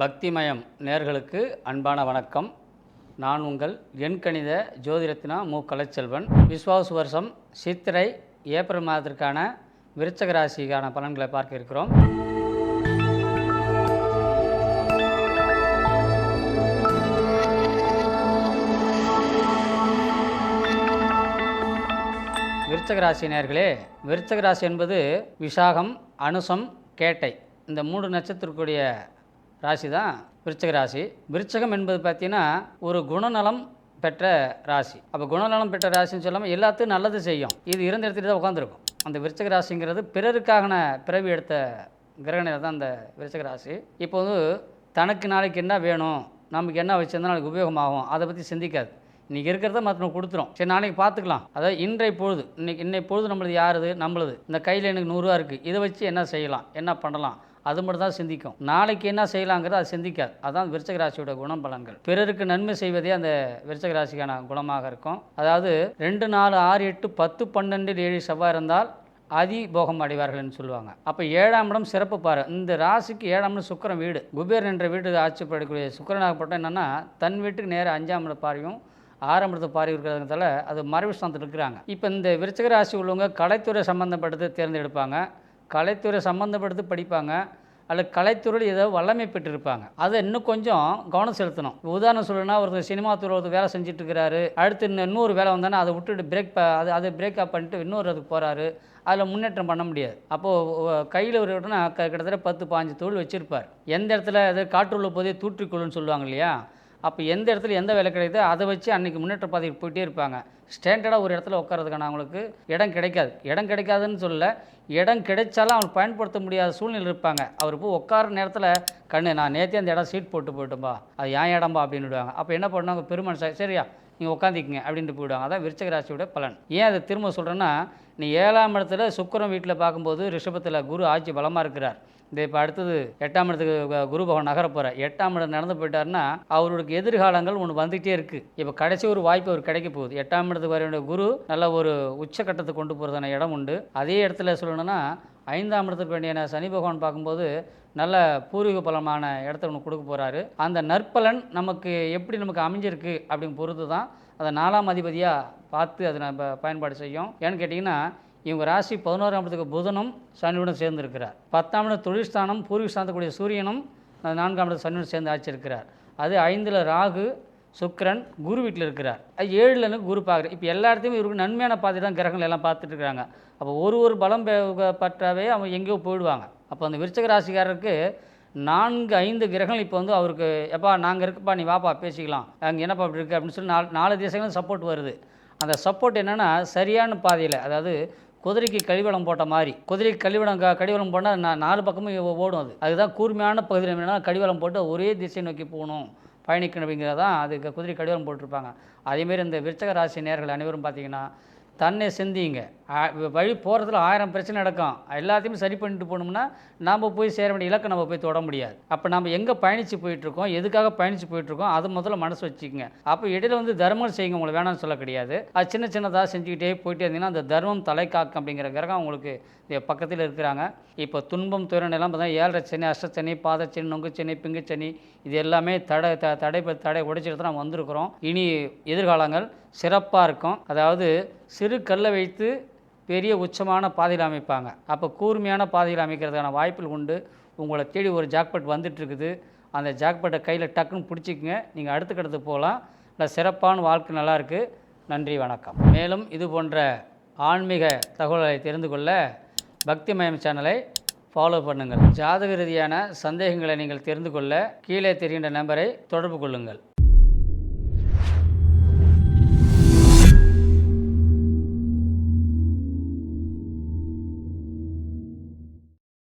பக்திமயம் நேர்களுக்கு அன்பான வணக்கம். நான் உங்கள் எண்கணித ஜோதிரத்னா மு. கலைச்செல்வன். விஸ்வாச வருஷம் சித்திரை ஏப்ரல் மாதத்திற்கான விருச்சக ராசிக்கான பலன்களை பார்க்க இருக்கிறோம். விருச்சக ராசி நேர்களே விருச்சக ராசி என்பது விசாகம் அனுசம் கேட்டை. இந்த மூன்று நட்சத்திரக்கூடிய ராசி தான் விருச்சக ராசி. விருச்சகம் என்பது பார்த்தீங்கன்னா ஒரு குணநலம் பெற்ற ராசி. அப்போ குணநலம் பெற்ற ராசின்னு சொல்லாமல் எல்லாத்தையும் நல்லது செய்யும். இது இருந்த இடத்துல தான் உட்காந்துருக்கும் அந்த விருச்சக ராசிங்கிறது பிறருக்காகன பிறவி எடுத்த கிரகணை தான் அந்த விருச்சக ராசி. இப்போ வந்து தனக்கு நாளைக்கு என்ன வேணும் நமக்கு என்ன வச்சிருந்தா நாளைக்கு உபயோகமாகும் அதை பற்றி சிந்திக்காது. இன்றைக்கி இருக்கிறத மற்றவங்க கொடுத்துரும். சரி நாளைக்கு பார்த்துக்கலாம். அதாவது இன்றைய பொழுது இன்றைக்கி இன்றைய பொழுது நம்மளது யாருது? நம்மளது. இந்த கையில் எனக்கு நூறுரூவா இருக்குது இதை வச்சு என்ன செய்யலாம்? என்ன பண்ணலாம்? அது மட்டும் தான் சிந்திக்கும். நாளைக்கு என்ன செய்யலாங்கிறது அது சிந்திக்காது. அதான் விருச்சக ராசியோட குணம் பலன்கள் பிறருக்கு நன்மை செய்வதே அந்த விருச்சக ராசிக்கான குணமாக இருக்கும். அதாவது ரெண்டு நாலு ஆறு எட்டு பத்து பன்னெண்டு ஏழு செவ்வாய் இருந்தால் அதி போகம் அடைவார்கள்னு சொல்லுவாங்க. அப்போ ஏழாம் இடம் சிறப்பு பாரு. இந்த ராசிக்கு ஏழாம் இடம் சுக்கிரன் வீடு. குபேர் என்ற வீட்டுக்கு ஆட்சிப்படக்கூடிய சுக்கரனாகப்பட்ட என்னென்னா தன் வீட்டுக்கு நேராக அஞ்சாம் இட பார்வையும் ஆறாம் இடத்து பார்வை இருக்கிறதுனால அது மறைவு ஸ்தானத்தில் இருக்கிறாங்க. இப்போ இந்த விருச்சக ராசி உள்ளவங்க கலைத்துறை சம்மந்தப்பட்டது தேர்ந்தெடுப்பாங்க. கலைத்துறை சம்மந்தப்பட்டது படிப்பாங்க. அல்லது கலைத்துறையில் ஏதோ வல்லமை பெற்றிருப்பாங்க. அதை இன்னும் கொஞ்சம் கவனம் செலுத்தணும். உதாரணம் சொல்லணும்னா ஒருத்தர் சினிமா துறை ஒருத்தர் வேலை செஞ்சுட்டு இருக்கிறாரு அடுத்து இன்னும் இன்னொரு வேலை வந்தானே அதை விட்டுட்டு பிரேக் அது அதை பிரேக் அப் பண்ணிட்டு இன்னொரு அதுக்கு போகிறாரு அதில் முன்னேற்றம் பண்ண முடியாது. அப்போது கையில் ஒரு இடம்னா க- கிட்டத்தட்ட பத்து பாஞ்சு தொழில் வச்சுருப்பார். எந்த இடத்துல எதாவது காற்றுள்ள போதே தூற்றிக்கொள்ளுன்னு சொல்லுவாங்க இல்லையா? அப்போ எந்த இடத்துல எந்த வேலை கிடைக்குதோ அதை வச்சு அன்றைக்கி முன்னேற்ற பாதைக்கு போயிட்டே இருப்பாங்க. ஸ்டாண்டர்டாக ஒரு இடத்துல உட்காரதுக்கான அவங்களுக்கு இடம் கிடைக்காது. இடம் கிடைக்காதுன்னு சொல்ல இடம் கிடைச்சாலும் அவங்க பயன்படுத்த முடியாத சூழ்நிலை இருப்பாங்க. அவர் போய் உட்கார நேரத்தில் கண்ணு நான் நேற்றே அந்த இடம் சீட் போட்டு போயிட்டோம்பா அது ஏன் இடம்பா அப்படின்னு விடுவாங்க. அப்போ என்ன பண்ணுவாங்க? பெருமனுஷா சரியா நீங்கள் உட்காந்திக்கிங்க அப்படின்ட்டு போயிடுவாங்க. அதான் விருச்சக ராசியோட பலன். ஏன் அதை திரும்ப சொல்கிறேன்னா நீ ஏழாம் இடத்துல சுக்கரம் வீட்டில் பார்க்கும்போது ரிஷபத்தில் குரு ஆட்சி பலமாக இருக்கிறார். இந்த இப்போ அடுத்தது எட்டாம் இடத்துக்கு குரு பகவான் நகர போகிற எட்டாம் இடம் நடந்து போயிட்டாருன்னா அவருக்கு எதிர்காலங்கள் ஒன்று வந்துகிட்டே இருக்குது இப்போ கடைசி ஒரு வாய்ப்பு அவர் கிடைக்க போகுது. எட்டாம் இடத்துக்கு வர வேண்டிய குரு நல்ல ஒரு உச்சக்கட்டத்தை கொண்டு போகிறதான இடம் உண்டு. அதே இடத்துல சொல்லணும்னா ஐந்தாம் இடத்துக்கு வேண்டிய சனி பகவான் பார்க்கும்போது நல்ல பூர்வீக பலமான இடத்த ஒன்று கொடுக்க போகிறாரு அந்த நற்பலன் நமக்கு எப்படி நமக்கு அமைஞ்சிருக்கு அப்படின்னு பொறுத்து தான் அதை நாலாம் அதிபதியாக பார்த்து அதை நம்ம பயன்பாடு செய்யும். ஏன்னு கேட்டிங்கன்னா இவங்க ராசி பதினோராம் இடத்துக்கு புதனும் சனியுடன் சேர்ந்து இருக்கிறார் பத்தாம் இடம் தொழிற்ஸ்தானம் ஸ்தானம் சூரியனும் நான்காம் இடத்து சனியுடன் சேர்ந்து ஆச்சிருக்கிறார் அது ஐந்தில் ராகு சுக்கிரன் குரு வீட்டில் இருக்கிறார். அது ஏழுலன்னு குரு பார்க்குறார். இப்போ எல்லா இடத்தையும் இவருக்கு நன்மையான பாதை தான் கிரகங்கள் எல்லாம் பார்த்துட்டு இருக்கிறாங்க அப்போ ஒரு ஒரு பலம் பெ- பற்றாவே அவங்க எங்கேயோ போயிடுவாங்க. அப்போ அந்த விருச்சக ராசிக்காரருக்கு நான்கு ஐந்து கிரகங்கள் இப்போ வந்து அவருக்கு எப்பா நாங்கள் இருக்குப்பா நீ வாப்பா பேசிக்கலாம். அங்கே என்னப்பா இப்படி இருக்குது அப்படின்னு சொல்லி நாலு நாலு தேசங்களும் சப்போர்ட் வருது. அந்த சப்போர்ட் என்னென்னா சரியான பாதையில் அதாவது குதிரைக்கு கழிவளம் போட்ட மாதிரி. குதிரைக்கு கழிவளம் கழிவளம் போட்டால் நான் நாலு பக்கமும் ஓடும் அது. அதுதான் கூர்மையான பகுதியில் என்னென்னா கழிவளம் போட்டு ஒரே திசை நோக்கி போகணும். பயணிக்கணும் அப்படிங்கிறதான் அதுக்கு குதிரை கடிவளம் போட்டிருப்பாங்க. அதேமாரி இந்த விருச்சக ராசி நேர்கள் அனைவரும் பார்த்தீங்கன்னா தன்னை சிந்திங்க வழி போகிறதுல ஆயிரம் பிரச்சனை நடக்கும். எல்லாத்தையுமே சரி பண்ணிட்டு போனோம்னா நாம் போய் சேர வேண்டிய இலக்கை நம்ம போய் தொட முடியாது. அப்போ நம்ம எங்கே பயணித்து போயிட்டுருக்கோம்? எதுக்காக பயணித்து போயிட்டுருக்கோம்? அது முதல்ல மனசு வச்சுக்கோங்க. அப்போ இடையில வந்து தர்மம் செய்யுங்க உங்களை வேணாம்னு சொல்ல கிடையாது. அது சின்ன சின்னதாக செஞ்சுக்கிட்டே போயிட்டே இருந்தீங்கன்னா அந்த தர்மம் தலை காக்கும் அப்படிங்கிற கிரகம் உங்களுக்கு பக்கத்தில் இருக்கிறாங்க. இப்போ துன்பம் துயரம் எல்லாம் பார்த்தா ஏழரை சனி அஷ்டச்சனி பாதச்சனி நொங்குச்சனி பிங்குச்சனி இது எல்லாமே தடை த தடை ப- தடை உடைச்சிட்டு தான் நம்ம வந்திருக்கிறோம். இனி எதிர்காலங்கள் சிறப்பாக இருக்கும். அதாவது சிறு கல்லை வைத்து பெரிய உச்சமான பாதையில் அமைப்பாங்க. அப்போ கூர்மையான பாதையில் அமைக்கிறதுக்கான வாய்ப்புகள் உண்டு. உங்களை தேடி ஒரு ஜாக்பட் வந்துட்டுருக்குது. அந்த ஜாக்பட்டை கையில் டக்குன்னு பிடிச்சிக்கங்க. நீங்கள் அடுத்த கடத்து போகலாம். இல்லை சிறப்பான வாழ்க்கை நல்லாயிருக்கு நன்றி வணக்கம். மேலும் இது போன்ற ஆன்மீக தகவல்களை தெரிந்து கொள்ள பக்திமயம் சேனலை ஃபாலோ பண்ணுங்கள். ஜாதக ரீதியான சந்தேகங்களை நீங்கள் தெரிந்து கொள்ள கீழே தெரிகின்ற நம்பரை தொடர்பு கொள்ளுங்கள்.